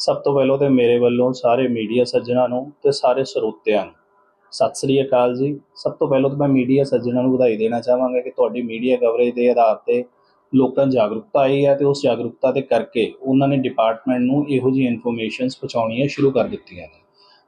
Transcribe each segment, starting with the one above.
ਸਭ ਤੋਂ ਪਹਿਲਾਂ ਤੇ ਮੇਰੇ ਵੱਲੋਂ ਸਾਰੇ ਮੀਡੀਆ ਸੱਜਣਾਂ ਨੂੰ ਤੇ ਸਾਰੇ ਸਰੋਤਿਆਂ ਨੂੰ ਸਤਿ ਸ੍ਰੀ ਅਕਾਲ ਜੀ। ਸਭ ਤੋਂ ਪਹਿਲਾਂ ਤਾਂ ਮੈਂ ਮੀਡੀਆ ਸੱਜਣਾਂ ਨੂੰ ਵਧਾਈ ਦੇਣਾ ਚਾਹਾਂਗਾ ਕਿ ਤੁਹਾਡੀ ਮੀਡੀਆ ਕਵਰੇਜ ਦੇ ਆਧਾਰ ਤੇ ਲੋਕਾਂ ਜਾਗਰੂਕਤਾ ਆਈ ਹੈ ਤੇ ਉਸ ਜਾਗਰੂਕਤਾ ਦੇ ਕਰਕੇ ਉਹਨਾਂ ਨੇ ਡਿਪਾਰਟਮੈਂਟ ਨੂੰ ਇਹੋ ਜਿਹੀ ਇਨਫੋਰਮੇਸ਼ਨਸ ਪਹੁੰਚਾਉਣੀਆਂ ਸ਼ੁਰੂ ਕਰ ਦਿੱਤੀਆਂ ਨੇ।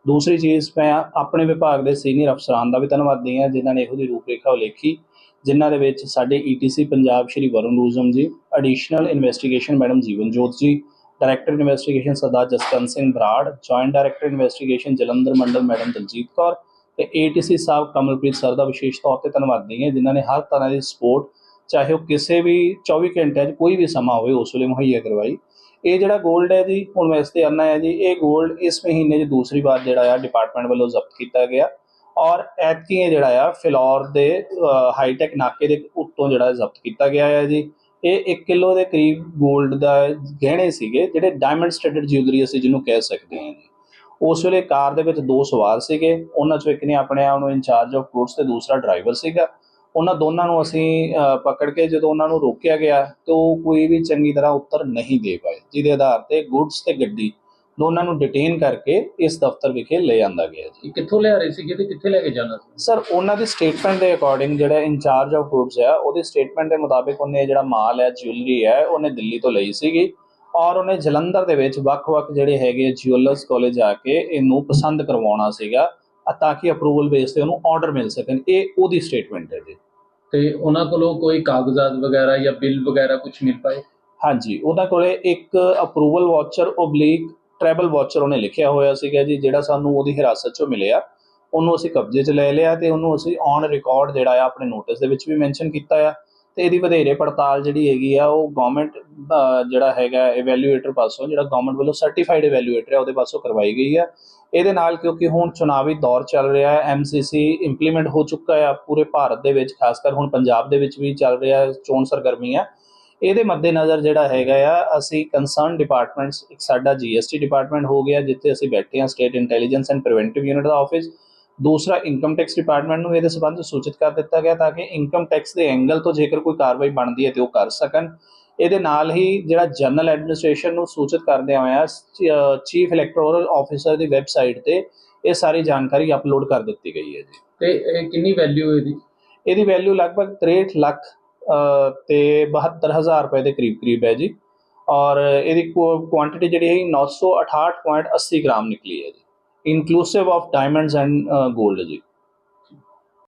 ਦੂਸਰੀ ਚੀਜ਼ ਮੈਂ ਆਪਣੇ ਵਿਭਾਗ ਦੇ ਸੀਨੀਅਰ ਅਫਸਰਾਂ ਦਾ ਵੀ ਧੰਨਵਾਦੀ ਹਾਂ, ਜਿਨ੍ਹਾਂ ਨੇ ਇਹੋ ਜਿਹੀ ਰੂਪਰੇਖਾ ਉਲੇਖੀ, ਜਿਨ੍ਹਾਂ ਦੇ ਵਿੱਚ ਸਾਡੇ ETC Punjab Shri Varun Roojam ji additional investigation madam Jeevan Jot ji director investigation Sardar Jaskaran Singh Brar joint director investigation Jalandhar mandal madam Daljit Kaur ਤੇ ਏਟੀਸੀ ਸਾਹਿਬ ਕਮਲਪ੍ਰੀਤ ਸਰ ਦਾ ਵਿਸ਼ੇਸ਼ ਤੌਰ ਤੇ ਧੰਨਵਾਦੀ ਹਾਂ, ਜਿਨ੍ਹਾਂ ਨੇ ਹਰ ਤਰ੍ਹਾਂ ਦੀ ਸਪੋਰਟ ਚਾਹੇ ਉਹ ਕਿਸੇ ਵੀ 24 ਘੰਟਿਆਂ 'ਚ ਕੋਈ ਵੀ ਸਮਾਂ ਹੋਵੇ, ਉਸ ਵੇਲੇ ਮੁਹੱਈਆ ਕਰਵਾਈ। ਇਹ ਜਿਹੜਾ 골ਡ ਹੈ ਜੀ, ਹੁਣ ਮੈਂ ਇਸ 'ਤੇ ਆਨਾ ਹੈ ਜੀ, ਇਹ 골ਡ ਇਸ ਮਹੀਨੇ 'ਚ ਦੂਸਰੀ ਵਾਰ ਜਿਹੜਾ ਆ ਡਿਪਾਰਟਮੈਂਟ ਵੱਲੋਂ ਜ਼ਬਤ ਕੀਤਾ ਗਿਆ। ਔਰ ਐਤਕੀ ਜਿਹੜਾ ਆ, ਫਿਲੌਰ ਦੇ ਹਾਈਟੈਕ ਨਾਕੇ ਦੇ ਉੱਤੋਂ ਜਿਹੜਾ ਜ਼ਬਤ ਕੀਤਾ ਗਿਆ ਹੈ ਜੀ। ਇਹ 1 ਕਿਲੋ ਦੇ ਕਰੀਬ 골ਡ ਦਾ ਗਹਿਣੇ ਸੀਗੇ, ਜਿਹੜੇ ਡਾਇਮੰਡ ਸਟੇਟਡ ਜਿਊਲਰੀ ਅਸੀਂ ਜਿਹਨੂੰ ਕਹਿ ਸਕਦੇ ਹਾਂ ਜੀ। ਉਸ ਵੇਲੇ ਕਾਰ ਦੇ ਵਿੱਚ ਦੋ ਸਵਾਰ ਸੀਗੇ, ਉਹਨਾਂ ਚੋਂ ਇੱਕ ਨੇ ਆਪਣੇ ਆਪ ਨੂੰ ਇੰਚਾਰਜ ਆਫ ਗੁੱਡਸ ਤੇ ਦੂਸਰਾ ਡਰਾਈਵਰ ਸੀਗਾ। ਉਹਨਾਂ ਦੋਨਾਂ ਨੂੰ ਅਸੀਂ ਪਕੜ ਕੇ ਜਦੋਂ ਉਹਨਾਂ ਨੂੰ ਰੋਕਿਆ ਗਿਆ, ਤਾਂ ਉਹ ਕੋਈ ਵੀ ਚੰਗੀ ਤਰ੍ਹਾਂ ਉੱਤਰ ਨਹੀਂ ਦੇ ਪਾਏ, ਜਿਹਦੇ ਆਧਾਰ ਤੇ ਗੁੱਡਸ ਤੇ ਗੱਡੀ ਦੋਨਾਂ ਨੂੰ ਡਿਟੇਨ ਕਰਕੇ ਇਸ ਦਫ਼ਤਰ ਵਿਖੇ ਲੈ ਜਾਂਦਾ ਗਿਆ ਜੀ। ਕਿੱਥੋਂ ਲਿਆ ਰਹੇ ਸੀਗੇ ਤੇ ਕਿੱਥੇ ਲੈ ਕੇ ਜਾਣਾ ਸੀ? ਸਰ ਉਹਨਾਂ ਦੀ ਸਟੇਟਮੈਂਟ ਦੇ ਅਕੋਰਡਿੰਗ ਜਿਹੜਾ ਇੰਚਾਰਜ ਆਫ ਗੁੱਡਸ ਹੈ ਉਹਦੀ ਸਟੇਟਮੈਂਟ ਦੇ ਮੁਤਾਬਿਕ ਉਹਨੇ ਜਿਹੜਾ ਮਾਲ ਹੈ ਜਿਊਲਰੀ ਹੈ ਉਹਨੇ ਦਿੱਲੀ ਤੋਂ ਲਈ ਸੀਗੀ ਔਰ ਉਹਨੇ ਜਲੰਧਰ ਦੇ ਵਿੱਚ ਵੱਖ-ਵੱਖ ਜਿਹੜੇ ਹੈਗੇ ਜਿਊਲਰਸ ਕਾਲਜ ਆ ਕੇ ਇਹਨੂੰ ਪਸੰਦ ਕਰਵਾਉਣਾ ਸੀਗਾ ਤਾਂ ਕਿ ਅਪਰੂਵਲ ਬੇਸ ਤੇ ਉਹਨੂੰ ਆਰਡਰ ਮਿਲ ਸਕਣ। ਇਹ ਉਹਦੀ ਸਟੇਟਮੈਂਟ ਹੈ ਜੀ। ਤੇ ਉਹਨਾਂ ਕੋਲੋਂ ਕੋਈ ਕਾਗਜ਼ਾਤ ਵਗੈਰਾ ਜਾਂ ਬਿੱਲ ਵਗੈਰਾ ਕੁਝ ਮਿਲ ਪਾਏ? ਹਾਂਜੀ ਉਹਦਾ ਕੋਲੇ ਇੱਕ approval voucher oblique travel voucher ਉਹਨੇ ਲਿਖਿਆ ਹੋਇਆ ਸੀਗਾ ਜੀ, ਜਿਹੜਾ ਸਾਨੂੰ ਉਹਦੀ ਹਿਰਾਸਤ 'ਚੋਂ ਮਿਲਿਆ। ਉਹਨੂੰ ਅਸੀਂ ਕਬਜ਼ੇ 'ਚ ਲੈ ਲਿਆ ਤੇ ਉਹਨੂੰ ਅਸੀਂ ਔਨ ਰਿਕਾਰਡ ਜਿਹੜਾ ਆ ਆਪਣੇ ਨੋਟਿਸ ਦੇ ਵਿੱਚ ਵੀ ਮੈਂਸ਼ਨ ਕੀਤਾ ਆ। ਤੇ ਇਹਦੀ ਵਧੇਰੇ ਪੜਤਾਲ ਜਿਹੜੀ ਹੈਗੀ ਆ, ਉਹ ਗਵਰਨਮੈਂਟ ਜਿਹੜਾ ਹੈਗਾ ਇਵੈਲੂਏਟਰ ਪਾਸੋਂ, ਜਿਹੜਾ ਗਵਰਨਮੈਂਟ ਵੱਲੋਂ ਸਰਟੀਫਾਈਡ ਇਵੈਲੂਏਟਰ ਹੈ ਉਹਦੇ ਪਾਸੋਂ ਕਰਵਾਈ ਗਈ ਆ। ਇਹਦੇ ਨਾਲ ਕਿਉਂਕਿ ਹੁਣ ਚੁਣਾਵੀ ਦੌਰ ਚੱਲ ਰਿਹਾ ਹੈ ਐਮਸੀਸੀ ਇੰਪਲੀਮੈਂਟ ਹੋ ਚੁੱਕਾ ਹੈ ਪੂਰੇ ਭਾਰਤ ਦੇ ਵਿੱਚ ਖਾਸ ਕਰ ਹੁਣ ਪੰਜਾਬ ਦੇ ਵਿੱਚ ਵੀ ਚੱਲ ਰਿਹਾ ਚੋਣ ਸਰਗਰਮੀਆਂ ਇਹਦੇ ਮੱਦੇਨਜ਼ਰ ਜਿਹੜਾ ਹੈਗਾ ਆ ਅਸੀਂ ਕੰਸਰਨ ਡਿਪਾਰਟਮੈਂਟਸ ਇੱਕ ਸਾਡਾ ਜੀਐਸਟੀ ਡਿਪਾਰਟਮੈਂਟ ਹੋ ਗਿਆ ਜਿੱਥੇ ਅਸੀਂ ਬੈਠੇ ਹਾਂ state intelligence and preventive unit the office ਦੂਸਰਾ ਇਨਕਮ ਟੈਕਸ ਡਿਪਾਰਟਮੈਂਟ ਨੂੰ ਇਹਦੇ ਸਬੰਧ ਸੂਚਿਤ ਕਰ ਦਿੱਤਾ ਗਿਆ ਤਾਂ ਕਿ ਇਨਕਮ ਟੈਕਸ ਦੇ ਐਂਗਲ ਤੋਂ ਜੇਕਰ ਕੋਈ ਕਾਰਵਾਈ ਬਣਦੀ ਹੈ ਤੇ ਉਹ ਕਰ ਸਕਣ। ਇਹਦੇ ਨਾਲ ਹੀ ਜਿਹੜਾ ਜਨਰਲ ਐਡਮਿਨਿਸਟ੍ਰੇਸ਼ਨ ਨੂੰ ਸੂਚਿਤ ਕਰਦੇ ਹੋਇਆ ਚੀਫ ਇਲੈਕਟੋਰਲ ਆਫੀਸਰ ਦੀ ਵੈਬਸਾਈਟ ਤੇ ਇਹ ਸਾਰੀ ਜਾਣਕਾਰੀ ਅਪਲੋਡ ਕਰ ਦਿੱਤੀ ਗਈ ਹੈ ਜੀ। ਤੇ ਇਹ ਕਿੰਨੀ ਵੈਲਿਊ ਇਹਦੀ? ਇਹਦੀ ਵੈਲਿਊ ਲਗਭਗ 63 ਲੱਖ ਤੇ 72000 ਰੁਪਏ ਦੇ ਕਰੀਬ ਕਰੀਬ ਹੈ ਜੀ। ਔਰ ਇਹਦੀ ਕੁਆਂਟੀਟੀ ਜਿਹੜੀ ਹੈ 968.80 ਗ੍ਰਾਮ ਨਿਕਲੀ ਹੈ ਜੀ। ਇਨਕਲੂਸਿਵ ਆਫ ਡਾਇਮੰਡਸ ਐਂਡ 골ਡ ਜੀ।